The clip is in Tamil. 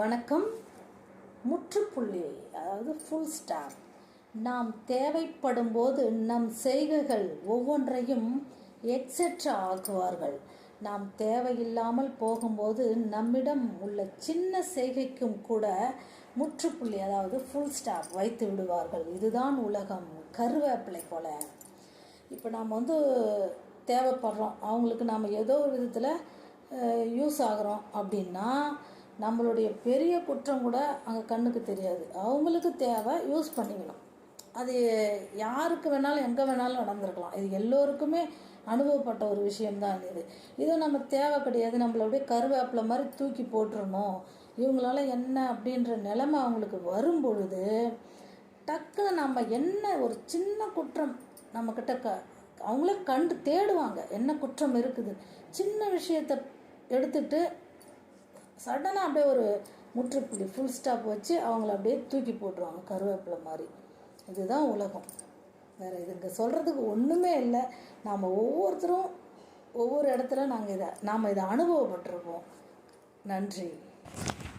வணக்கம். முற்றுப்புள்ளி அதாவது ஃபுல் ஸ்டாப் நாம் தேவைப்படும் போது நம் செய்கைகள் ஒவ்வொன்றையும் எக்ஸெட்ரா ஆக்குவார்கள். நாம் தேவையில்லாமல் போகும்போது நம்மிடம் உள்ள சின்ன செய்கைக்கும் கூட முற்றுப்புள்ளி அதாவது ஃபுல் ஸ்டாப் வைத்து விடுவார்கள். இதுதான் உலகம் கருவேப்பிலை போல. இப்போ நாம் வந்து தேவைப்படுறோம். அவங்களுக்கு நாம் ஏதோ ஒரு விதத்தில் யூஸ் ஆகிறோம் அப்படின்னா நம்மளுடைய பெரிய குற்றம் கூட அங்கே கண்ணுக்கு தெரியாது. அவங்களுக்கு தேவை யூஸ் பண்ணிக்கணும். அது யாருக்கு வேணாலும் எங்கே வேணாலும் நடந்திருக்கலாம். இது எல்லோருக்குமே அனுபவப்பட்ட ஒரு விஷயம்தான் இது. இது நம்ம தேவை கிடையாது. நம்மள அப்படியே கருவேப்பிலை மாதிரி தூக்கி போட்டுறணும். இவங்களால என்ன அப்படின்ற நிலைமை அவங்களுக்கு வரும் பொழுது டக்குன்னு நம்ம என்ன ஒரு சின்ன குற்றம் நம்மக்கிட்ட க அவங்களே கண்டு தேடுவாங்க. என்ன குற்றம் இருக்குது? சின்ன விஷயத்தை எடுத்துட்டு சடனாக அப்படியே ஒரு முற்றுப்புள்ளி ஃபுல் ஸ்டாப் வச்சு அவங்கள அப்படியே தூக்கி போட்டுருவாங்க கருவேப்பிலை மாதிரி. இதுதான் உலகம். வேறு இதுங்க சொல்கிறதுக்கு ஒன்றுமே இல்லை. நாம் ஒவ்வொருத்தரும் ஒவ்வொரு இடத்துல நாங்கள் இதை நாம் இதை அனுபவப்பட்டிருப்போம். நன்றி.